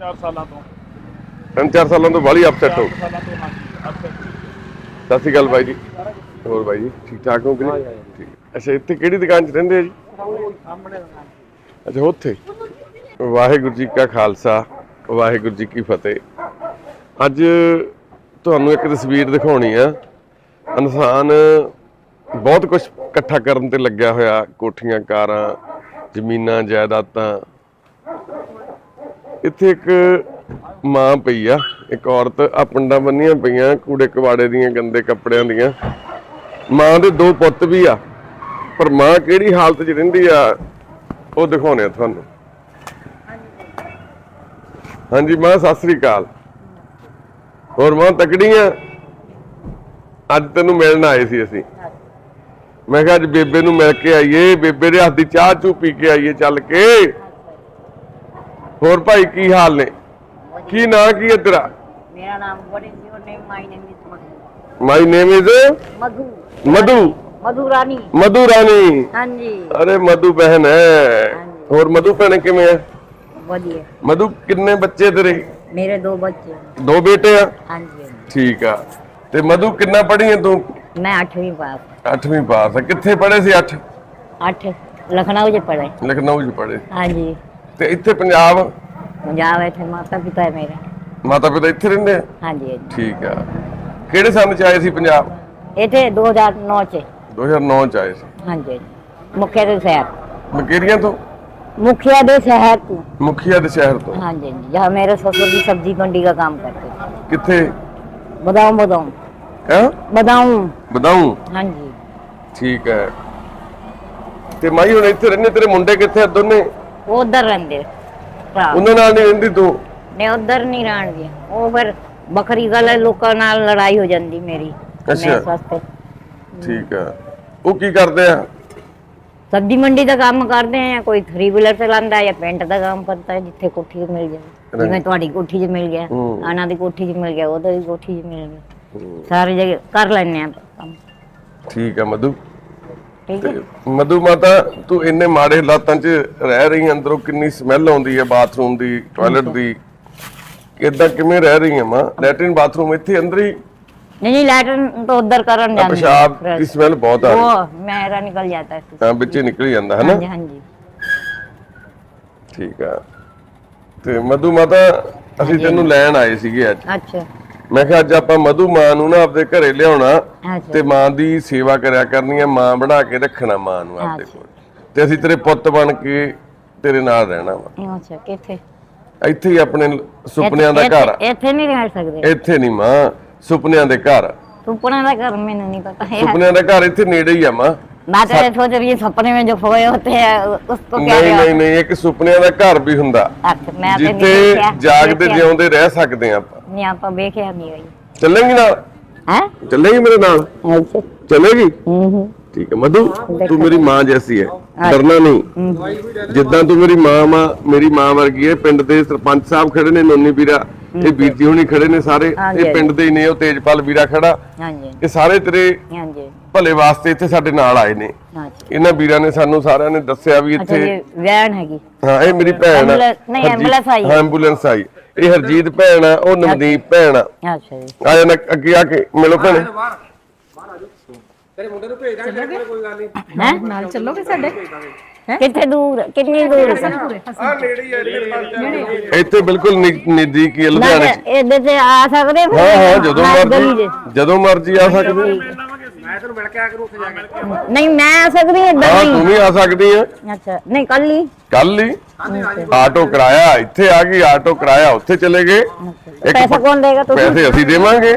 4 ਸਾਲਾਂ ਤੋਂ। ਤਿੰਨ ਚਾਰ ਸਾਲਾਂ ਤੋਂ ਬਾਹਲੀ ਅਪਸੈਟ ਹੋ ਚਾਰ ਸਾਲਾਂ ਤੋਂ ਹਾਂਜੀ ਅਫਸਰ ਸਤਿ ਸ਼੍ਰੀ ਅਕਾਲ ਬਾਈ ਜੀ। ਹੋਰ ਬਾਈ ਜੀ ਠੀਕ ਠਾਕ ਹੋ ਕਿ ਨਹੀਂ? ਠੀਕ। ਅੱਛਾ ਇੱਥੇ ਕਿਹੜੀ ਦੁਕਾਨ 'ਚ ਰਹਿੰਦੇ ਆ ਜੀ? ਅੱਛਾ ਉੱਥੇ? ਵਾਹਿਗੁਰੂ ਜੀ ਕਾ ਖਾਲਸਾ ਵਾਹਿਗੁਰੂ ਜੀ ਕੀ ਫਤਿਹ। ਅੱਜ ਤੁਹਾਨੂੰ ਇੱਕ ਤਸਵੀਰ ਦਿਖਾਉਣੀ ਆ। ਇਨਸਾਨ ਬਹੁਤ ਕੁਝ ਇਕੱਠਾ ਕਰਨ ਤੇ ਲੱਗਿਆ ਹੋਇਆ ਕੋਠੀਆਂ ਕਾਰਾਂ ਜ਼ਮੀਨਾਂ ਜਾਇਦਾਦਾਂ। ਇੱਥੇ ਇੱਕ ਮਾਂ ਪਈ ਆ, ਇੱਕ ਔਰਤ ਆ, ਪਿੰਡਾਂ ਬੰਨੀਆਂ ਪਈਆਂ, ਕੂੜੇ ਕਵਾੜੇ ਦੀਆਂ, ਗੰਦੇ ਕੱਪੜਿਆਂ ਦੀਆਂ। ਮਾਂ ਦੇ ਦੋ ਪੁੱਤ ਵੀ ਆ, ਪਰ ਮਾਂ ਕਿਹੜੀ ਹਾਲਤ 'ਚ ਰਹਿੰਦੀ ਆ, ਉਹ ਦਿਖਾਉਣੇ ਆ ਤੁਹਾਨੂੰ। ਹਾਂਜੀ ਮਾਂ, ਸਤਿ ਸ੍ਰੀ ਅਕਾਲ। ਹੋਰ ਮਾਂ, ਤਕੜੀਆਂ? ਅੱਜ ਤੈਨੂੰ ਮਿਲਣ ਆਏ ਸੀ ਅਸੀਂ। ਮੈਂ ਕਿਹਾ ਅੱਜ ਬੇਬੇ ਨੂੰ ਮਿਲ ਕੇ ਆਈਏ, ਬੇਬੇ ਦੇ ਹੱਥ ਦੀ ਚਾਹ ਚੂ ਪੀ ਕੇ ਆਈਏ ਚੱਲ ਕੇ। ਹੋਰ ਭਾਈ ਕੀ ਹਾਲ ਨੇ ਕੀ ਨਾਂ ਕੀ ਹੈ ਤੇਰਾ मेरा नाम what is your name my name is madhu my name is madhu Madhu madhu rani Madhu Rani हाँ जी ਅਰੇ ਮਧੂ ਬਹਿਨ ਹੈ ਹੋਰ ਮਧੂ ਭੈਣ ਕਿਵੇਂ ਹੈ बढ़िया ਮਧੂ ਕਿੰਨੇ ਬੱਚੇ ਤੇਰੇ मेरे दो बच्चे हैं ਦੋ ਬੇਟੇ ਆ हाँ जी हाँ ਠੀਕ ਆ ਤੇ ਮਧੂ ਕਿੰਨਾ ਪੜ੍ਹੀ ਹੈ ਤੂੰ जी। मैं आठवीं पास 8ਵੀਂ ਪਾਸ ਆ ਕਿੱਥੇ ਪੜ੍ਹੇ ਸੀ 8 आठ लखनऊ से पढ़े ਲਖਨਊ 'ਚ ਪੜ੍ਹੇ हाँ जी ਤੇ ਇੱਥੇ ਪੰਜਾਬ पंजाब बैठे माता पिता है मेरे ਮਾਤਾ ਪਿਤਾ ਇੱਥੇ ਰਹਿੰਦੇ ਆ हाँ जी हाँ जी ਠੀਕ ਆ ਕਿਹੜੇ ਸੰਨ ਚ ਆਏ ਸੀ ਪੰਜਾਬ ये थे दो हजार नौ से 2009 ਚ ਆਏ ਸੀ हाँ जी हाँ जी मुखिया दे शहर ਮਕੇਰੀਆਂ ਤੋਂ मुखिया दे शहर को ਮੁਖੀਆ ਦੇ शहर ਤੋਂ हाँ जी हाँ जी जहाँ मेरे ससुर की सब्जी मंडी का काम करते थे ਕਿੱਥੇ बदाऊं बदाऊं ਹੈ बदाऊं ਬਦਾਊਂ हाँ जी ਠੀਕ ਹੈ ਤੇ ਮਾਈ ਹੁਣ ਇੱਥੇ ਰਹਿੰਦੇ ਤੇਰੇ ਮੁੰਡੇ ਕਿੱਥੇ ਆ ਦੋਨੇ ਉਹ ਉਧਰ ਰਹਿੰਦੇ ਉਹਨਾਂ ਨਾਲ ਨਹੀਂ ਰਹਿੰਦੀ ਤੂੰ ਨੇ ਉਧਰ ਨਹੀਂ ਰਹਿਣਗੇ ਉਹ ਫਿਰ ਬੱਕਰੀ ਗਲੇ ਲੋਕਾਂ ਨਾਲ ਲੜਾਈ ਹੋ ਜਾਂਦੀ ਮੇਰੀ ਅੱਛਾ। ਠੀਕ ਆ ਉਹ ਕੀ ਕਰਦੇ ਆ ਸਬਜ਼ੀ ਮੰਡੀ ਦਾ ਕੰਮ ਕਰਦੇ ਆ ਕੋਈ ਥਰੀ ਵੀਲਰ ਚਲਾਉਂਦਾ ਹੈ ਜਾਂ ਪੈਂਟ ਦਾ ਕੰਮ ਕਰਦਾ ਜਿੱਥੇ ਕੋਠੀ 'ਚ ਮਿਲ ਜਾਵੇ ਜਿਵੇਂ ਤੁਹਾਡੀ ਕੋਠੀ 'ਚ ਮਿਲ ਗਿਆ ਹੂੰ। ਆਣਾ ਦੀ ਕੋਠੀ 'ਚ ਮਿਲ ਗਿਆ ਉਹਦੇ ਦੀ ਕੋਠੀ 'ਚ ਮਿਲ ਗਿਆ ਸਾਰੇ ਜਗ੍ਹਾ ਕਰ ਲੈਣੇ ਆ ਕੰਮ ਠੀਕ ਆ ਮਧੂ ਠੀਕ ਮਧੂ ਮਾਤਾ ਤੂੰ ਇੰਨੇ ਮਾੜੇ ਹਾਲਾਤਾਂ 'ਚ ਰਹਿ ਰਹੀ ਅੰਦਰੋਂ ਕਿੰਨੀ ਸਮੈਲ ਆਉਂਦੀ ਹੈ ਬਾਥਰੂਮ ਦੀ ਟਾਇਲਟ ਦੀ। ਕਿੱਦਾਂ ਕਿਵੇਂ ਰਹਿ ਰਹੀ ਹੈ ਮਾਂ? ਲੈਟਰਨ ਬਾਥਰੂਮ ਇੱਥੇ ਅੰਦਰ ਹੀ? ਨਹੀਂ ਨਹੀਂ ਲੈਟਰਨ ਤੋਂ ਉੱਧਰ ਕਰਨ ਜਾਂਦੀ ਪਿਸ਼ਾਬ ਦੀ ਸਮੈਲ ਬਹੁਤ ਆ ਰਹੀ। ਹੈ ਉਹ ਮੇਰਾ ਨਿਕਲ ਜਾਂਦਾ ਹੈ ਤਾਂ ਵਿੱਚੇ ਨਿਕਲ ਜਾਂਦਾ ਹੈ ਨਾ ਹਾਂਜੀ ਹਾਂਜੀ। ਠੀਕ ਆ। ਤੇ ਮਧੂ ਮਾਤਾ ਅਸੀਂ ਤੈਨੂੰ ਲੈਣ ਆਏ ਸੀਗੇ ਅੱਜ। ਅੱਛਾ। ਮੈਂ ਕਿਹਾ ਅੱਜ ਆਪਾਂ ਮਧੂ ਮਾਂ ਨੂੰ ਨਾ ਆਪਦੇ ਘਰੇ ਲਿਆਉਣਾ ਤੇ ਮਾਂ ਦੀ ਸੇਵਾ ਕਰਿਆ ਕਰਨੀ ਹੈ ਮਾਂ ਬਣਾ ਕੇ ਰੱਖਣਾ ਮਾਂ ਨੂੰ ਆਪਦੇ ਕੋਲ। ਤੇ ਅਸੀਂ ਤੇਰੇ ਪੁੱਤ ਬਣ ਕੇ ਤੇਰੇ ਨਾਲ ਰਹਿਣਾ ਵਾ। ਅੱਛਾ ਕਿੱਥੇ? ਇੱਥੇ ਹੀ ਆਪਣੇ ਸੁਪਨਿਆਂ ਦਾ ਘਰ ਇੱਥੇ ਨਹੀਂ ਰਹਿ ਸਕਦੇ। ਇੱਥੇ ਨਹੀਂ ਮਾਂ ਸੁਪਨਿਆਂ ਦੇ ਘਰ ਸੁਪਨਿਆਂ ਦਾ ਘਰ ਮੈਨੂੰ ਨਹੀਂ ਪਤਾ ਸੁਪਨਿਆਂ ਦਾ ਘਰ ਇੱਥੇ ਨੇੜੇ ਹੀ ਆ ਮਾਂ। ਮੈਂ ਤਾਂ ਸੋਚ ਰਹੀ ਸੁਪਨੇ ਵਿੱਚ ਜੋ ਖੋਏ ਹੁੰਦੇ ਆ ਉਸ ਕੋ ਕਿਹਾ ਨਹੀਂ ਨਹੀਂ ਨਹੀਂ ਇੱਕ ਸੁਪਨਿਆਂ ਦਾ ਘਰ ਵੀ ਹੁੰਦਾ। ਜਿੱਥੇ ਜਾਗਦੇ ਜਿਉਂਦੇ ਰਹਿ ਸਕਦੇ ਆ ਆਪਾਂ। ਨਹੀਂ ਆਪਾਂ ਵੇਖਿਆ ਨਹੀਂ ਹੋਈ। ਚੱਲੇਂਗੀ ਨਾਲ? ਹੈ? ਚੱਲੇਗੀ ਮੇਰੇ ਨਾਲ? ਅੱਛਾ ਚੱਲੇਗੀ? ਹੂੰ ਹੂੰ। ਠੀਕ ਹੈ ਮਧੂ ਤੂੰ ਮੇਰੀ ਮਾਂ ਜੈਸੀ ਹੈ ਡਰਨਾ ਨਹੀਂ। ਜਿੱਦਾਂ ਤੂੰ ਮੇਰੀ ਮਾਂ ਮਾਂ ਮੇਰੀ ਮਾਂ ਵਰਗੀ ਹੈ ਪਿੰਡ ਦੇ ਸਰਪੰਚ ਸਾਹਿਬ ਖੜੇ ਨੇ ਨੋਨੀ ਵੀਰਾ ਇਹ ਵੀਰ ਜੀ ਹੁਣੀ ਖੜੇ ਨੇ ਸਾਰੇ ਇਹ ਪਿੰਡ ਦੇ ਹੀ ਨੇ ਉਹ ਤੇਜਪਾਲ ਵੀਰਾ ਖੜਾ। ਹਾਂਜੀ। ਇਹ ਸਾਰੇ ਤੇਰੇ ਹਾਂਜੀ। ਭਲੇ ਵਾਸਤੇ ਇੱਥੇ ਸਾਡੇ ਨਾਲ ਆਏ ਨੇ। ਇਹਨਾਂ ਵੀਰਾਂ ਨੇ ਸਾਨੂੰ ਸਾਰਿਆਂ ਨੇ ਦੱਸਿਆ ਵੀ ਇੱਥੇ ਵੈਨ ਹੈਗੀ। ਹਾਂ ਇਹ ਮੇਰੀ ਭੈਣ ਹੈ ਨਹੀਂ ਐਂਬੂਲੈਂਸ ਆਈ। ਐਂਬੂਲੈਂਸ ਆਈ। ਇਹ ਹਰਜੀਤ ਭੈਣ ਆ ਉਹ ਨਵਦੀਪ ਭੈਣ ਆ। ਅੱਛਾ ਜੀ। ਆ ਅੱਗੇ ਆ ਕੇ ਮਿਲੋ ਭੈਣੇ। ਬਾਹਰ ਬਾਹਰ ਆ ਤੇਰੇ ਮੁੰਡੇ ਨੂੰ ਭੇਜ ਦਾਂਗੇ ਕੋਈ ਗੱਲ ਨਹੀਂ। ਹੈ? ਨਾਲ ਚੱਲੋਗੇ ਸਾਡੇ? ਕਿੱਥੇ ਦੂਰ ਕਿੰਨੀ ਦੂਰ ਆ? ਨੇੜੇ ਹੀ ਆ ਨੇੜੇ ਇੱਥੇ ਬਿਲਕੁਲ ਨਜ਼ਦੀਕ ਹੀ ਲੁਧਿਆਣੇ ਇਹਦੇ ਤੇ ਆ ਸਕਦੇ ਹਾਂ? ਜਦੋਂ ਮਰਜ਼ੀ ਜਦੋਂ ਮਰਜ਼ੀ ਆ ਸਕਦੇ ਆ ਹੋ। ਨਹੀਂ ਮੈਂ ਆ ਸਕਦੀ ਹਾਂ ਇੱਧਰ ਹਾਂ ਨਹੀਂ। ਤੂੰ ਵੀ ਆ ਸਕਦੀ ਆ ਅੱਛਾ ਨਹੀਂ ਕੱਲ ਹੀ। ਕੱਲ ਹੀ? ਆਟੋ ਕਰਾਇਆ ਇੱਥੇ ਆ ਗਈ ਆਟੋ ਕਰਾਇਆ ਉੱਥੇ ਚਲੇ ਗਏ। ਇੱਕ ਪੈਸਾ ਕੌਣ ਦੇਗਾ ਤੁਸੀਂ? ਪੈਸੇ ਅਸੀਂ ਦੇਵਾਂਗੇ।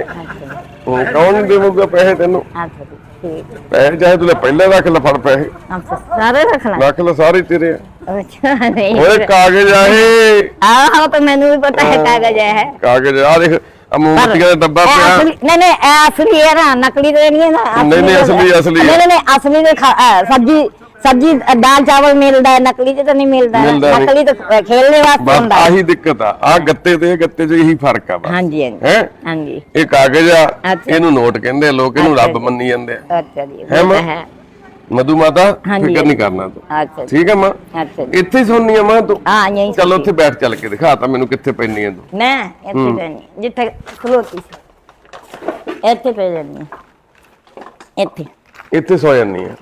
ਉਹ ਕੌਣ ਦੇਊਗਾ ਪੈਸੇ ਤੈਨੂੰ? ਅੱਛਾ ਜੀ, ਠੀਕ। ਪੈਸੇ ਚਾਹੇ ਤੂੰ ਲੈ ਪਹਿਲਾਂ ਰੱਖ ਲੈ ਫੜ ਪੈਸੇ। ਅੱਛਾ ਸਾਰੇ ਰੱਖਣਾ ਰੱਖ ਲੈ ਸਾਰੇ ਤੇਰੇ। ਆ। ਅੱਛਾ ਨਹੀਂ। ਓਏ ਕਾਗਜ਼ ਆਏ ਆਹ ਤਾਂ ਮੈਨੂੰ ਵੀ ਪਤਾ ਹੈ ਕਾਗਜ਼ ਹੈ। ਕਾਗਜ਼ ਆ ਦੇਖ ਆ ਮੋਮਬੱਤੀਆਂ ਦਾ ਡੱਬਾ ਪਿਆ ਅਸਲੀ ਨਹੀਂ ਨਹੀਂ ਇਹ ਅਸਲੀ ਹੈ ਨਾ ਨਕਲੀ ਤਾਂ ਨਹੀਂ ਹੈ ਨਾ ਨਹੀਂ, ਨਹੀਂ। ਅਸਲੀ- ਅਸਲੀ ਹੈ। ਨਹੀਂ ਨਹੀਂ, ਨਹੀਂ ਅਸਲੀ ਦੇ ਖਾ- ਅਹ, ਸਬਜੀ ਸਬਜੀ ਅਹ, ਦਾਲ ਚਾਵਲ ਮਿਲਦਾ ਹੈ ਨਕਲੀ ਚ ਤਾਂ ਨਹੀਂ ਮਿਲਦਾ ਹੈ। ਮਿਲਦਾ ਨਹੀਂ। ਨਕਲੀ ਤਾਂ ਅਹ, ਖੇਲਣੇ ਵਾਸਤੇ ਬਸ ਹੁੰਦਾ ਹੈ ਆਹੀ ਦਿੱਕਤ ਆ ਆ ਗੱਤੇ ਤੇ ਇਹ ਗੱਤੇ 'ਚ ਇਹੀ ਫ਼ਰਕ ਆ ਬਸ ਹਾਂਜੀ ਹਾਂਜੀ ਹੈ ਹਾਂਜੀ ਇਹ ਕਾਗਜ਼ ਆ ਅੱਛਾ। ਇਹਨੂੰ ਨੋਟ ਕਹਿੰਦੇ ਆ ਲੋਕ ਇਹਨੂੰ ਅੱਛਾ ਰੱਬ ਜੀ। ਮੰਨੀ ਜਾਂਦੇ ਆ ਅੱਛਾ ਜੀ ਹੈ ਉਹ ਮਾਂ? ਤਾਂ ਹੈ ਮਧੂ ਮਾਤਾ ਫਿਕਰ ਨਹੀਂ ਕਰਨਾ ਤੂੰ। ਜੀ। ਠੀਕ ਹੈ ਮਾਂ? ਅੱਛਾ ਇੱਥੇ ਹੀ ਸੁਣਨੀ ਹੈ ਮਾਂ ਤੂੰ? ਹਾਂ ਯਹੀਂ ਚੱਲ ਉੱਥੇ ਬੈਠ ਚੱਲ ਕੇ ਦਿਖਾ ਤਾਂ ਮੈਨੂੰ ਕਿੱਥੇ ਪੈਣੀ ਹੈ ਤੂੰ। ਮੈਂ ਇੱਥੇ ਬੈਣੀ ਜਿੱਥੇ ਖਲੋਤੀ ਸੀ। ਇੱਥੇ ਪੈ ਜਾਂਦੀ ਹਾਂ। ਇੱਥੇ। ਇੱਥੇ ਸੌ ਜਾਨੀ ਹੈ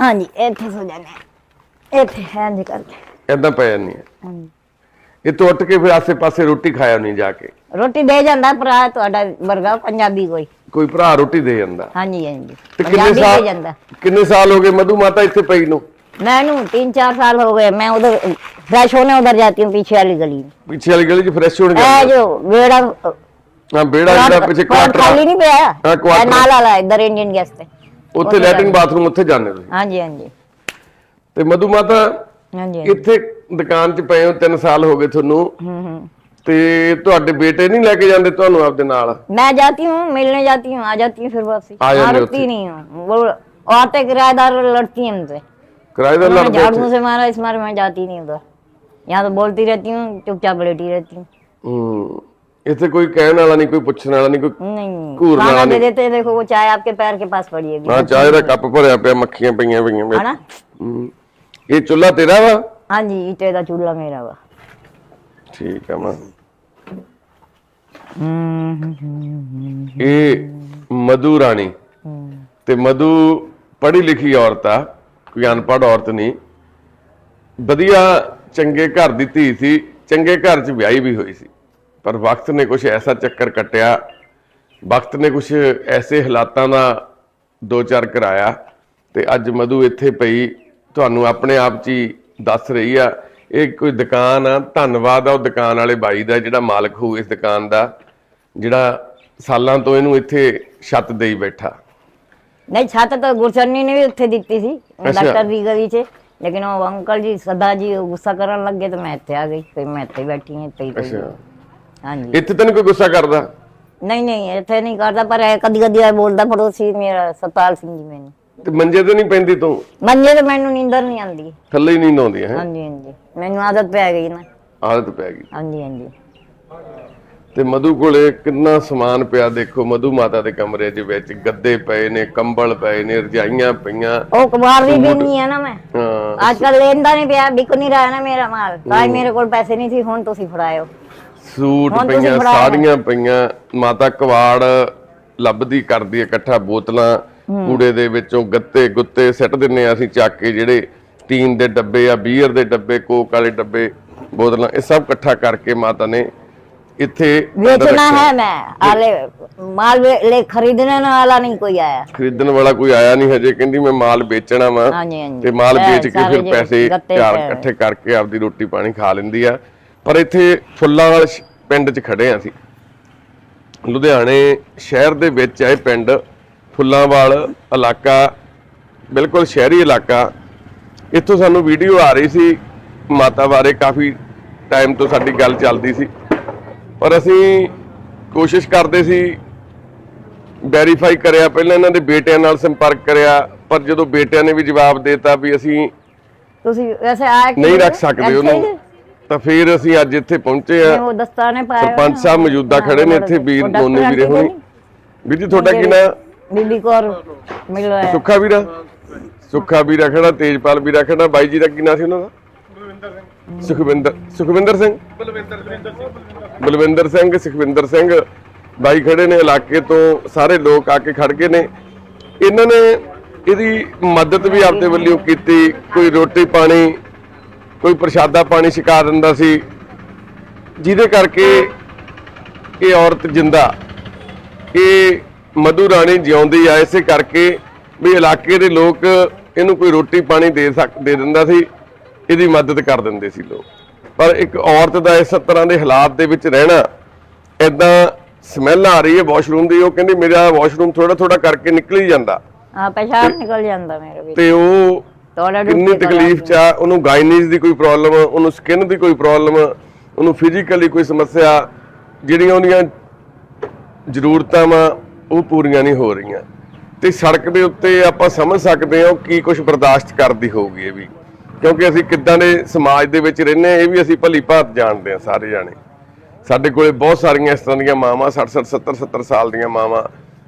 ਹਾਂਜੀ ਇੱਥੇ ਸੋ ਜਾਂਦੇ ਇੱਥੇ ਹਾਂਜੀ ਕਰਕੇ। ਏਦਾਂ ਪੈ ਜਾਨੀ ਹੈ ਹਾਂਜੀ। ਇਹ ਤੋਂ ਉੱਠ ਕੇ ਫਿਰ ਆਸੇ-ਪਾਸੇ ਰੋਟੀ ਖਾਇਆ ਨਹੀਂ ਜਾ ਕੇ ਰੋਟੀ ਦੇ ਜਾਂਦਾ ਭਰਾ ਤੁਹਾਡਾ ਵਰਗਾ ਪੰਜਾਬੀ ਕੋਈ ਕੋਈ ਭਰਾ ਰੋਟੀ ਦੇ ਜਾਂਦਾ ਹਾਂਜੀ ਹਾਂਜੀ ਤੇ ਕਿੰਨੇ ਪੰਜਾਬੀ ਦੇ ਸਾਲ ਜਾਂਦਾ ਕਿੰਨੇ ਸਾਲ ਹੋ ਗਏ ਮਧੂ ਮਾਤਾ ਇੱਥੇ ਪਈ ਨੂੰ मैंने तीन चार साल हो गए मैं उधर फ्रेश होने उधर जाती हूँ पीछे वाली गली में ਪਿੱਛੇ ਵਾਲੀ ਗਲੀ 'ਚ ਫਰੈਸ਼ ਹੋਣ ए ਜਾਂਦਾ जो बेड़ा ਹਾਂ ਬੇੜਾ ਜਿਹੜਾ ਪਿੱਛੇ प्लॉट ਕੁਆਟਰ खाली नहीं पे है हाँ, क्वार्टर। ए, नाला वाला इधर इंडियन गैस पे ਉੱਥੇ ਲੈਟਰਿੰਗ ਬਾਥਰੂਮ ਉੱਥੇ ਜਾਂਦੇ ਤੁਸੀਂ हाँ जी हाँ जी ਤੇ ਮਧੂ ਮਾਤਾ हाँ जी हाँ जी। ਇੱਥੇ ਦੁਕਾਨ 'ਚ ਪਏ ਹੋ 3 ਸਾਲ ਹੋ ਗਏ ਤੁਹਾਨੂੰ हम्म, हम्म। ਤੇ ਤੁਹਾਡੇ ਬੇਟੇ ਨਹੀਂ ਲੈ ਕੇ ਜਾਂਦੇ ਤੁਹਾਨੂੰ ਆਪਦੇ ਨਾਲ मैं जाती हूँ मिलने जाती हूँ आ जाती हूँ फिर वापसी आ जाते हाँ, होते। रुकती नहीं हूँ वो आते किराएदार लड़ती हैं हमसे ਕਿਰਾਏਦਾਰ उन्होंने ਲੜਦੇ झाड़ू ਉੱਥੇ से मारा इस मारे मैं जाती नहीं उधर यहाँ तो बोलती रहती हूँ चुपचाप लेटी रहती हूँ ਹੂੰ ਇੱਥੇ ਕੋਈ ਕਹਿਣ ਵਾਲਾ ਨਹੀਂ ਕੋਈ ਪੁੱਛਣ ਵਾਲਾ ਨਹੀਂ ਕੋਈ नहीं घूरने खाना वाली। दे देते हैं, देखो वो चाय आपके पैर के पास पड़ी है ਹਾਂ ਚਾਹ ਦਾ ਕੱਪ ਭਰਿਆ ਪਿਆ ਮੱਖੀਆਂ ਪਈਆਂ ਪਈਆਂ है ਵਿੱਚ ना ਹੂੰ। ਇਹ ਚੁੱਲਾ ਤੇਰਾ ਵਾ? ਹਾਂਜੀ ਇੱਟੇ ਦਾ ਚੁੱਲ੍ਹਾ ਮੇਰਾ ਵਾ। ਠੀਕ ਆ ਮਾਂ। ਇਹ ਮਧੂ ਰਾਣੀ। ਤੇ ਮਧੂ ਪੜ੍ਹੀ ਲਿਖੀ ਔਰਤ ਆ ਕੋਈ ਅਨਪੜ੍ਹ ਔਰਤ ਨਹੀਂ। ਵਧੀਆ ਚੰਗੇ ਘਰ ਦੀ ਧੀ ਸੀ ਚੰਗੇ ਘਰ 'ਚ ਵਿਆਹੀ ਵੀ ਹੋਈ ਸੀ। ਪਰ ਵਕਤ ਨੇ ਕੁਝ ਐਸਾ ਚੱਕਰ ਕੱਟਿਆ ਵਕਤ ਨੇ ਕੁਝ ਐਸੇ ਹਾਲਾਤਾਂ ਦਾ ਦੋ ਚਾਰ ਕਰਾਇਆ ਤੇ ਅੱਜ ਮਧੂ ਇੱਥੇ ਪਈ। ਤੁਹਾਨੂੰ ਆਪਣੇ ਆਪ 'ਚ ਹੀ ਦੱਸ ਰਹੀ ਆ ਇਹ ਕੋਈ ਦੁਕਾਨ ਆ ਧੰਨਵਾਦ ਆ ਉਹ ਦੁਕਾਨ ਵਾਲੇ ਬਾਈ ਦਾ ਜਿਹੜਾ ਮਾਲਕ ਹੋਊ ਇਸ ਦੁਕਾਨ ਦਾ ਜਿਹੜਾ ਸਾਲਾਂ ਤੋਂ ਇਹਨੂੰ ਇੱਥੇ ਛੱਤ ਦੇਈ ਬੈਠਾ। ਨਹੀਂ ਛੱਤ ਤਾਂ ਗੁਰਚਰਨੀ ਨੇ ਵੀ ਉੱਥੇ ਦਿੱਤੀ ਸੀ ਡਾਕਟਰ ਦੀ ਗਲੀ 'ਚ। ਲੇਕਿਨ ਉਹ ਅੰਕਲ ਜੀ ਸਦਾ ਜੀ ਗੁੱਸਾ ਕਰਨ ਲੱਗੇ ਤੇ ਮੈਂ ਇੱਥੇ ਆ ਗਈ ਫਿਰ ਮੈਂ ਇੱਥੇ ਬੈਠੀ ਹਾਂ ਤੇ ਅੱਛਾ। ਹਾਂਜੀ। ਇੱਥੇ ਤਾਂ ਕੋਈ ਗੁੱਸਾ ਕਰਦਾ? ਨਹੀਂ ਨਹੀਂ ਇੱਥੇ ਨਹੀਂ ਕਰਦਾ ਪਰ ਕਦੀ ਕਦੀ ਬੋਲਦਾ ਪੜੋਸੀ ਮੇਰਾ ਸਤਾਲ ਸਿੰਘ ਜੀ ਮੈਨੂੰ। ਤੇ ਮੰਜੇ ਤੇ ਨਹੀਂ ਪੈਂਦੀ ਤੂੰ? ਮੰਜੇ ਤੇ ਮੈਨੂੰ ਨੀਂਦਰ ਨਹੀਂ ਆਉਂਦੀ। ਥੱਲੇ ਹੀ ਨੀਂਦ ਆਉਂਦੀ ਹੈ ਹਾਂਜੀ ਹਾਂਜੀ। ਮੈਨੂੰ ਆਦਤ ਪੈ ਗਈ ਨਾ। ਆਦਤ ਪੈ ਗਈ। ਹਾਂਜੀ ਹਾਂਜੀ। ਤੇ ਮਧੂ ਕੋਲੇ ਕਿੰਨਾ ਸਮਾਨ ਪਿਆ ਦੇਖੋ ਮਧੂ ਮਾਤਾ ਦੇ ਕਮਰੇ ਦੇ ਵਿੱਚ। ਗੱਦੇ ਪਏ ਨੇ ਕੰਬਲ ਪਏ ਨੇ ਰਜਾਈਆਂ ਪਈਆਂ। ਉਹ ਕਬਾਰ ਵੀ ਦੇਣੀ ਹੈ ਨਾ ਮੈਂ। ਹਾਂ। ਅੱਜ ਕੱਲ ਲੈਂਦਾ ਨਹੀਂ ਪਿਆ ਵਿਕ ਨਹੀਂ ਰਿਹਾ ਨਾ ਮੇਰਾ ਮਾਲ। ਤਾਂ ਮੇਰੇ ਕੋਲ ਪੈਸੇ ਨਹੀਂ ਸੀ ਹੁਣ ਤੁਸੀਂ ਫੜਾਇਓ। ਸੂਟ ਪਈਆਂ। ਸਾੜੀਆਂ ਪਈਆਂ। ਮਾਤਾ ਕਵਾੜ ਲੱਭਦੀ ਕਰਦੀ ਇਕੱਠਾ ਬੋਤਲਾਂ। ਕੂੜੇ ਦੇ ਵਿੱਚ ਗੱਤੇ ਗੁੱਤੇ ਸਿੱਟ ਦਿੰਨੇ ਆ ਅਸੀਂ ਚੱਕ ਕੇ ਜਿਹੜੇ ਟੀਨ ਦੇ ਡੱਬੇ ਆ ਬੀਅਰ ਦੇ ਡੱਬੇ ਕੋਕ ਵਾਲੇ ਡੱਬੇ ਬੋਤਲਾਂ ਇਹ ਸਭ ਇਕੱਠਾ ਕਰਕੇ ਮਾਤਾ ਨੇ ਇੱਥੇ ਵੇਚਣਾ ਹੈ ਮੈਂ ਆਲੇ ਮਾਲ ਲੈ ਖਰੀਦਣ ਵਾਲਾ ਨਹੀਂ ਕੋਈ ਆਇਆ। ਖਰੀਦਣ ਵਾਲਾ ਕੋਈ ਆਇਆ ਨਹੀਂ ਹਜੇ ਕਹਿੰਦੀ ਮੈਂ ਮਾਲ ਵੇਚਣਾ ਵਾ ਤੇ ਮਾਲ ਵੇਚ ਕੇ ਫਿਰ ਪੈਸੇ ਚਾਰ ਇਕੱਠੇ ਕਰਕੇ ਆਪਦੀ ਰੋਟੀ ਪਾਣੀ ਖਾ ਲੈਂਦੀ ਆ। ਪਰ ਇੱਥੇ ਫੁੱਲਾਂ ਵਾਲੇ ਪਿੰਡ 'ਚ ਖੜੇ ਆ ਸੀ ਲੁਧਿਆਣੇ ਸ਼ਹਿਰ ਦੇ ਵਿੱਚ ਆਏ ਪਿੰਡ। ਫੁੱਲਾਂਵਾਲ ਇਲਾਕਾ ਬਿਲਕੁਲ ਸ਼ਹਿਰੀ ਇਲਾਕਾ। ਇੱਥੋਂ ਸਾਨੂੰ ਵੀਡੀਓ ਆ ਰਹੀ ਸੀ ਮਾਤਾ ਬਾਰੇ ਕਾਫੀ ਟਾਈਮ ਤੋਂ ਸਾਡੀ ਗੱਲ ਚੱਲਦੀ ਸੀ। ਪਰ ਅਸੀਂ ਕੋਸ਼ਿਸ਼ ਕਰਦੇ ਸੀ ਵੈਰੀਫਾਈ ਕਰਿਆ ਪਹਿਲਾਂ ਇਹਨਾਂ ਦੇ ਬੇਟਿਆਂ ਨਾਲ ਸੰਪਰਕ ਕਰਿਆ ਪਰ ਜਦੋਂ ਬੇਟਿਆਂ ਨੇ ਵੀ ਜਵਾਬ ਦੇਤਾ ਵੀ ਅਸੀਂ ਤੁਸੀਂ ਵੈਸੇ ਕਿ ਨਹੀਂ ਰੱਖ ਸਕਦੇ ਉਹਨੂੰ ਤਾਂ ਫਿਰ ਅਸੀਂ ਅੱਜ ਇੱਥੇ ਪਹੁੰਚੇ ਆ। ਸਰਪੰਚ। ਸਾਹਿਬ ਮੌਜੂਦਾ ਖੜੇ ਨੇ ਇੱਥੇ ਵੀਰ ਦੋਨੇ ਵੀਰੇ ਹੋਣੀ। ਵੀਰ ਜੀ ਤੁਹਾਡਾ ਕੀ ਜਿਹੜੀ ਬੀਬੀ ਕੋਰ ਮਿਲ ਰਿਹਾ ਸੁੱਖਾ ਵੀਰਾ? ਸੁੱਖਾ ਵੀਰਾ ਖੜਾ ਤੇਜਪਾਲ ਵੀਰਾ ਖੜਾ ਬਾਈ ਜੀ ਦਾ ਕੀ ਨਾਂ ਸੀ ਉਹਨਾਂ ਦਾ? ਸੁਖਵਿੰਦਰ ਸੁਖਵਿੰਦਰ ਸਿੰਘ। ਬਲਵਿੰਦਰ ਸਿੰਘ ਸੁਖਵਿੰਦਰ ਸਿੰਘ ਬਾਈ ਖੜੇ ਨੇ ਇਲਾਕੇ ਤੋਂ ਸਾਰੇ ਲੋਕ ਆ ਕੇ ਖੜ ਗਏ ਨੇ। ਇਹਨਾਂ ਨੇ ਇਹਦੀ ਮਦਦ ਵੀ ਆਪਦੇ ਵੱਲੋਂ ਕੀਤੀ ਕੋਈ ਰੋਟੀ ਪਾਣੀ ਕੋਈ ਪ੍ਰਸ਼ਾਦਾ ਪਾਣੀ ਛਕਾ ਦਿੰਦਾ ਸੀ। ਜਿਹਦੇ ਕਰਕੇ ਇਹ ਔਰਤ ਜਿੰਦਾ ਇਹ ਮਧੂ ਰਾਣੀ ਜਿਉਂਦੀ ਆ ਇਸੇ ਕਰਕੇ ਵੀ ਇਲਾਕੇ ਦੇ ਲੋਕ ਇਹਨੂੰ ਕੋਈ ਰੋਟੀ ਪਾਣੀ ਦੇ ਸਕ ਦੇ ਦਿੰਦਾ ਸੀ ਇਹਦੀ ਮਦਦ ਕਰ ਦਿੰਦੇ ਸੀ ਲੋਕ। ਪਰ ਇੱਕ ਔਰਤ ਦਾ ਇਸ ਤਰ੍ਹਾਂ ਦੇ ਹਾਲਾਤ ਦੇ ਵਿੱਚ ਰਹਿਣਾ ਇਦਾਂ ਸਮੈਲ ਆ ਰਹੀ ਹੈ ਵਾਸ਼ਰੂਮ ਦੀ ਉਹ ਕਹਿੰਦੀ ਮੇਰਾ ਵਾਸ਼ਰੂਮ ਥੋੜਾ ਥੋੜਾ ਕਰਕੇ ਨਿਕਲ ਹੀ ਜਾਂਦਾ। ਹਾਂ ਪਿਸ਼ਾਬ ਨਿਕਲ ਜਾਂਦਾ ਮੇਰੇ ਵਿੱਚ ਤੇ ਉਹ ਕਿੰਨੀ ਤਕਲੀਫ ਚ ਆ ਉਹਨੂੰ ਗਾਇਨੀਜ਼ ਦੀ ਕੋਈ ਪ੍ਰੋਬਲਮ ਉਹਨੂੰ ਸਕਿਨ ਦੀ ਕੋਈ ਪ੍ਰੋਬਲਮ ਉਹਨੂੰ ਫਿਜ਼ੀਕਲੀ ਕੋਈ ਸਮੱਸਿਆ ਜਿਹੜੀਆਂ ਉਹਦੀਆਂ ਜ਼ਰੂਰਤਾਂ ਵਾ ਉਹ ਪੂਰੀਆਂ ਨਹੀਂ ਹੋ ਰਹੀਆਂ। ਤੇ ਸੜਕ ਦੇ ਉੱਤੇ ਆਪਾਂ ਸਮਝ ਸਕਦੇ ਹਾਂ ਉਹ ਕੀ ਕੁਝ ਬਰਦਾਸ਼ਤ ਕਰਦੀ ਹੋਊਗੀ ਇਹ ਵੀ। ਕਿਉਂਕਿ ਅਸੀਂ ਕਿੱਦਾਂ ਦੇ ਸਮਾਜ ਦੇ ਵਿੱਚ ਰਹਿੰਦੇ ਹਾਂ, ਇਹ ਵੀ ਅਸੀਂ ਭਲੀ ਭਾਤ ਜਾਣਦੇ ਹਾਂ ਸਾਰੇ ਜਾਣੇ। ਸਾਡੇ ਕੋਲੇ ਬਹੁਤ ਸਾਰੀਆਂ ਇਸ ਤਰ੍ਹਾਂ ਦੀਆਂ ਮਾਵਾਂ 60 60 70 70 ਸਾਲ ਦੀਆਂ ਮਾਵਾਂ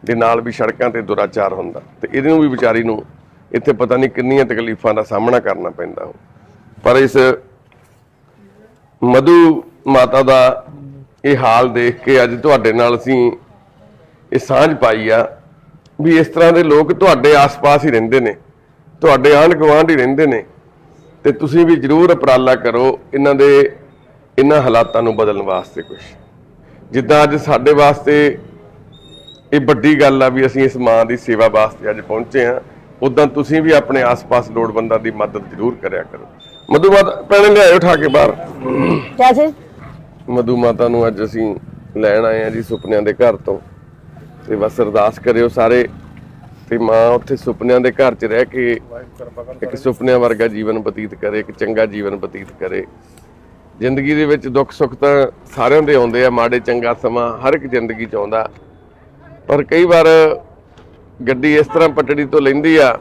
ਦੇ ਨਾਲ ਵੀ ਸੜਕਾਂ ਤੇ ਦੁਰਾਚਾਰ ਹੁੰਦਾ। ਤੇ ਇਹਦੇ ਨੂੰ ਵੀ ਵਿਚਾਰੀ ਨੂੰ ਇੱਥੇ ਪਤਾ ਨਹੀਂ ਕਿੰਨੀਆਂ ਤਕਲੀਫਾਂ ਦਾ ਸਾਹਮਣਾ ਕਰਨਾ ਪੈਂਦਾ ਹੋ ਪਰ ਇਸ ਮਧੂ ਮਾਤਾ ਦਾ ਇਹ ਹਾਲ ਦੇਖ ਕੇ ਅੱਜ ਤੁਹਾਡੇ ਨਾਲ ਅਸੀਂ ਇਹ ਸਾਂਝ ਪਾਈ ਆ ਵੀ ਇਸ ਤਰ੍ਹਾਂ ਦੇ ਲੋਕ ਤੁਹਾਡੇ ਆਸ-ਪਾਸ ਹੀ ਰਹਿੰਦੇ ਨੇ ਤੁਹਾਡੇ ਆਂਢ ਗੁਆਂਢ ਹੀ ਰਹਿੰਦੇ ਨੇ ਤੇ ਤੁਸੀਂ ਵੀ ਜ਼ਰੂਰ ਉਪਰਾਲਾ ਕਰੋ ਇਹਨਾਂ ਦੇ ਇਹਨਾਂ ਹਾਲਾਤਾਂ ਨੂੰ ਬਦਲਣ ਵਾਸਤੇ ਕੁਝ ਜਿੱਦਾਂ ਅੱਜ ਸਾਡੇ ਵਾਸਤੇ ਇਹ ਵੱਡੀ ਗੱਲ ਆ ਵੀ ਅਸੀਂ ਇਸ ਮਾਂ ਦੀ ਸੇਵਾ ਵਾਸਤੇ ਅੱਜ ਪਹੁੰਚੇ ਆ ਉਦਾਂ ਤੁਸੀਂ ਵੀ ਆਪਣੇ ਆਸ-ਪਾਸ ਲੋੜਵੰਦਾਂ ਦੀ ਮਦਦ ਜ਼ਰੂਰ ਕਰਿਆ ਕਰੋ। ਮਧੂ ਮਾਤਾ ਪੈਣੇ ਲਿਆਇਓ ਉਠਾ ਕੇ ਬਾਹਰ। ਕੈਸੇ ਮਧੂ ਮਾਤਾ ਨੂੰ ਅੱਜ ਅਸੀਂ ਲੈਣ ਆਏ ਆ ਜੀ ਸੁਪਨਿਆਂ ਦੇ ਘਰ ਤੋਂ। ਤੇ ਬਸ ਅਰਦਾਸ ਕਰਿਓ ਸਾਰੇ ਤੇ ਮਾਂ ਉੱਥੇ ਸੁਪਨਿਆਂ ਦੇ ਘਰ 'ਚ ਰਹਿ ਕੇ ਇੱਕ ਸੁਪਨਿਆਂ ਵਰਗਾ ਜੀਵਨ ਬਤੀਤ ਕਰੇ, ਇੱਕ ਚੰਗਾ ਜੀਵਨ ਬਤੀਤ ਕਰੇ। ਜ਼ਿੰਦਗੀ ਦੇ ਵਿੱਚ ਦੁੱਖ ਸੁੱਖ ਤਾਂ ਸਾਰਿਆਂ ਦੇ ਆਉਂਦੇ ਆ, ਮਾੜੇ ਚੰਗਾ ਸਮਾਂ ਹਰ ਇੱਕ ਜ਼ਿੰਦਗੀ 'ਚ ਆਉਂਦਾ। ਪਰ ਕਈ ਵਾਰ ਗੱਡੀ ਇਸ ਤਰ੍ਹਾਂ ਪਟੜੀ ਤੋਂ ਲੈਂਦੀ ਆ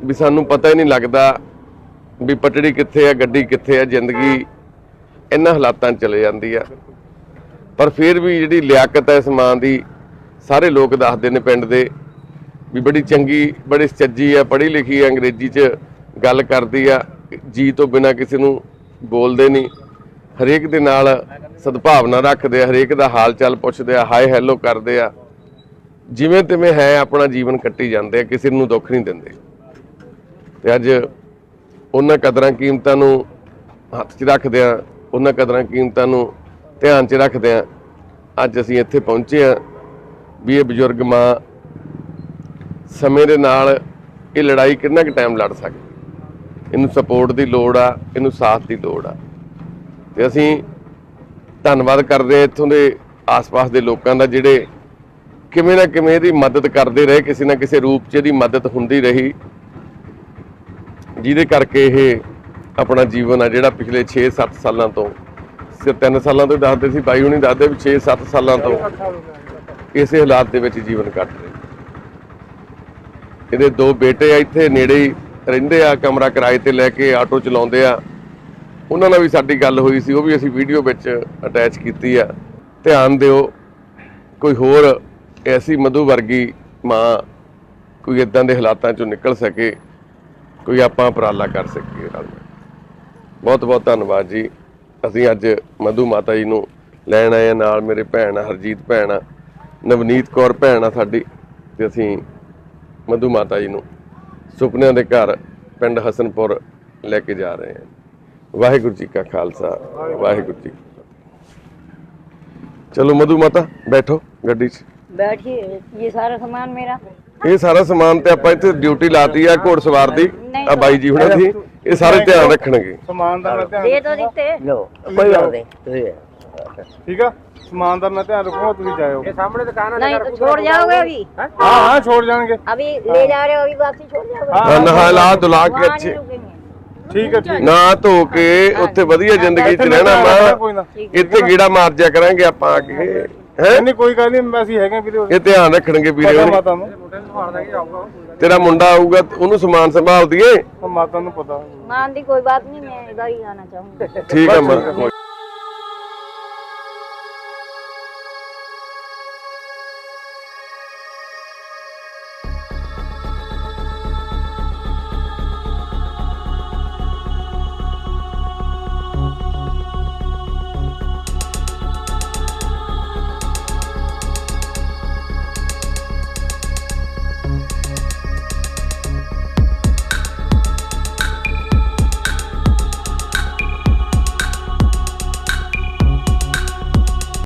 ਵੀ ਸਾਨੂੰ ਪਤਾ ਹੀ ਨਹੀਂ ਲੱਗਦਾ ਵੀ ਪਟੜੀ ਕਿੱਥੇ ਆ, ਗੱਡੀ ਕਿੱਥੇ ਆ, ਜ਼ਿੰਦਗੀ ਇਹਨਾਂ ਹਾਲਾਤਾਂ 'ਚ ਚਲੇ ਜਾਂਦੀ ਆ। ਪਰ ਫਿਰ ਵੀ ਜਿਹੜੀ ਲਿਆਕਤ ਹੈ ਇਸ ਮਾਂ ਦੀ ਸਾਰੇ ਲੋਕ ਦੱਸਦੇ ਨੇ ਪਿੰਡ ਦੇ ਵੀ ਬੜੀ ਚੰਗੀ, ਬੜੀ ਸੱਜੀ ਆ, ਪੜ੍ਹੀ ਲਿਖੀ ਆ, ਅੰਗਰੇਜ਼ੀ 'ਚ ਗੱਲ ਕਰਦੀ ਆ, ਜੀ ਤੋਂ ਬਿਨਾ ਕਿਸੇ ਨੂੰ ਬੋਲਦੇ ਨਹੀਂ। ਹਰੇਕ ਦੇ ਨਾਲ ਸਦਭਾਵਨਾ ਰੱਖਦੇ ਆ, ਹਰੇਕ ਦਾ ਹਾਲ ਚਾਲ ਪੁੱਛਦੇ ਆ ਹਾਈ ਹੈਲੋ ਕਰਦੇ ਆ। ਜਿਵੇਂ ਤਿਵੇਂ ਹੈ, ਆਪਣਾ ਜੀਵਨ ਕੱਟੀ ਜਾਂਦੇ ਆ, ਕਿਸੇ ਨੂੰ ਦੁੱਖ ਨਹੀਂ ਦਿੰਦੇ। ਤੇ ਅੱਜ ਉਹਨਾਂ ਕਦਰਾਂ ਕੀਮਤਾਂ ਨੂੰ ਹੱਥ 'ਚ ਰੱਖਦੇ ਆ, ਉਹਨਾਂ ਕਦਰਾਂ ਕੀਮਤਾਂ ਨੂੰ ਧਿਆਨ 'ਚ ਰੱਖਦੇ ਆ। ਅੱਜ ਅਸੀਂ ਇੱਥੇ ਪਹੁੰਚੇ ਆ। ਵੀ ਇਹ ਬਜ਼ੁਰਗ ਮਾਂ ਸਮੇਂ ਦੇ ਨਾਲ ਇਹ ਲੜਾਈ ਕਿੰਨਾ ਕੁ ਟਾਈਮ ਲੜ ਸਕਦੀ ਇਹਨੂੰ ਸਪੋਰਟ ਦੀ ਲੋੜ ਆ, ਇਹਨੂੰ ਸਾਥ ਦੀ ਲੋੜ ਆ। ਤੇ ਅਸੀਂ ਧੰਨਵਾਦ ਕਰਦੇ ਆ ਇੱਥੋਂ ਦੇ ਆਸ-ਪਾਸ ਦੇ ਲੋਕਾਂ ਦਾ ਜਿਹੜੇ ਕਿਵੇਂ ਨਾ ਕਿਵੇਂ ਇਹਦੀ ਮਦਦ ਕਰਦੇ ਰਹੇ, ਕਿਸੇ ਨਾ ਕਿਸੇ ਰੂਪ 'ਚ ਇਹਦੀ ਮਦਦ ਹੁੰਦੀ ਰਹੀ। ਜਿਹਦੇ ਕਰਕੇ ਇਹ ਆਪਣਾ ਜੀਵਨ ਆ ਜਿਹੜਾ ਪਿਛਲੇ 6-7 ਸਾਲਾਂ ਤੋਂ ਸਿਰ 3 ਸਾਲਾਂ ਤੋਂ ਦੱਸਦੇ ਸੀ, ਬਾਈ ਹੁਣੀ ਦੱਸਦੇ ਵੀ 6-7 ਸਾਲਾਂ ਤੋਂ। ਇਸੇ ਹਾਲਾਤ ਦੇ ਵਿੱਚ ਜੀਵਨ ਕੱਟ ਰਹੇ। ਇਹਦੇ ਦੋ ਬੇਟੇ ਆ ਇੱਥੇ ਨੇੜੇ ਹੀ ਰਹਿੰਦੇ ਆ ਕਮਰਾ ਕਿਰਾਏ ਤੇ ਲੈ ਕੇ ਆਟੋ ਚਲਾਉਂਦੇ ਆ। ਉਹਨਾਂ ਨਾਲ ਵੀ ਸਾਡੀ ਗੱਲ ਹੋਈ ਸੀ ਉਹ ਵੀ ਅਸੀਂ ਵੀਡੀਓ ਵਿੱਚ ਅਟੈਚ ਕੀਤੀ ਆ। ਧਿਆਨ ਦਿਓ ਕੋਈ ਹੋਰ ਐਸੀ ਮਧੂ ਵਰਗੀ ਮਾਂ ਕੋਈ ਇਦਾਂ ਦੇ ਹਾਲਾਤਾਂ ਚੋਂ ਨਿਕਲ ਸਕੇ ਕੋਈ ਆਪਾਂ ਉਪਰਾਲਾ ਕਰ ਸਕੀਏ ਨਾਲ। ਬਹੁਤ ਬਹੁਤ ਧੰਨਵਾਦ ਜੀ। ਅਸੀਂ ਅੱਜ ਮਧੂ ਮਾਤਾ ਜੀ ਨੂੰ ਲੈਣ ਆਏ ਆ ਨਾਲ ਮੇਰੇ ਭੈਣ ਹਰਜੀਤ ਭੈਣ ਆ, ਨਵਨੀਤ ਕੌਰ ਭੈਣ ਆ ਸਾਡੀ ਤੇ ਅਸੀਂ ਮਧੂ ਮਾਤਾ ਜੀ ਨੂੰ ਸੁਪਨਿਆਂ ਦੇ ਘਰ ਪਿੰਡ ਹਸਨਪੁਰ ਲੈ ਕੇ ਜਾ ਰਹੇ ਹਾਂ ਵਾਹਿਗੁਰੂ ਜੀ ਕਾ ਖਾਲਸਾ ਵਾਹਿਗੁਰੂ ਜੀ ਕੀ ਫਤਿਹ। ਚਲੋ ਮਧੂ ਮਾਤਾ ਬੈਠੋ ਗੱਡੀ 'ਚ बैठिए ये सारा सामान मेरा ਇਹ ਸਾਰਾ ਸਮਾਨ ਤੇ ਆਪਾਂ ਇੱਥੇ ਡਿਊਟੀ ਲਾਤੀ ਆ ਘੋੜਸਵਾਰ ਦੀ ਆ ਬਾਈ ਜੀ ਹੁਣਾਂ ਦੀ ਇਹ ਸਾਰੇ ਧਿਆਨ ਰੱਖਣਗੇ ਸਮਾਨ ਦਾ ਮੈਂ ਧਿਆਨ दे तो दीते लो कोई बात नहीं ਠੀਕ ਆ ਸਮਾਨ ਦਾ ਮੈਂ ਧਿਆਨ ਰੱਖੂਗਾ ਤੁਸੀਂ ਜਾਇਓ सामने दुकान नहीं तो छोड़ जाओगे अभी ਹਾਂ ਹਾਂ ਛੋੜ ਜਾਣਗੇ अभी ले जा रहे हो अभी वापसी छोड़ जाओगे ਹਾਂ ਨਹਾ ਲਾ ਧੁਲਾ ਕੇ वहाँ नहीं ਅੱਛੇ रुकेंगे ਠੀਕ ਹੈ ਠੀਕ ਨਾ ਧੋ ਕੇ ਉੱਥੇ ਵਧੀਆ ਜ਼ਿੰਦਗੀ 'ਚ ਰਹਿਣਾ ਕੋਈ ਨਾ ਮਾਂ ਇੱਥੇ ਗੀੜਾ ਮਾਰ ਜਾ ਕਰਾਂਗੇ ਆਪਾਂ ਆ ਕੇ ਹੈ ਨਹੀਂ ਕੋਈ ਗੱਲ ਨਹੀਂ ਅਸੀਂ ਹੈਗੇ ਵੀਰੇ ਇਹ ਧਿਆਨ ਰੱਖਣਗੇ ਵੀਰੇ ਪਤਾ ਹੋਣੀ। ਮਾਤਾ ਨੂੰ ਤੇਰਾ ਮੁੰਡਾ ਆਊਗਾ ਉਹਨੂੰ ਸਮਾਨ ਸੰਭਾਲ ਦਈਏ ਮਾਤਾ ਨੂੰ ਪਤਾ मान दी कोई बात नहीं मैं इधर ही आना चाहूंगी ਠੀਕ ਆ ਮਾਂ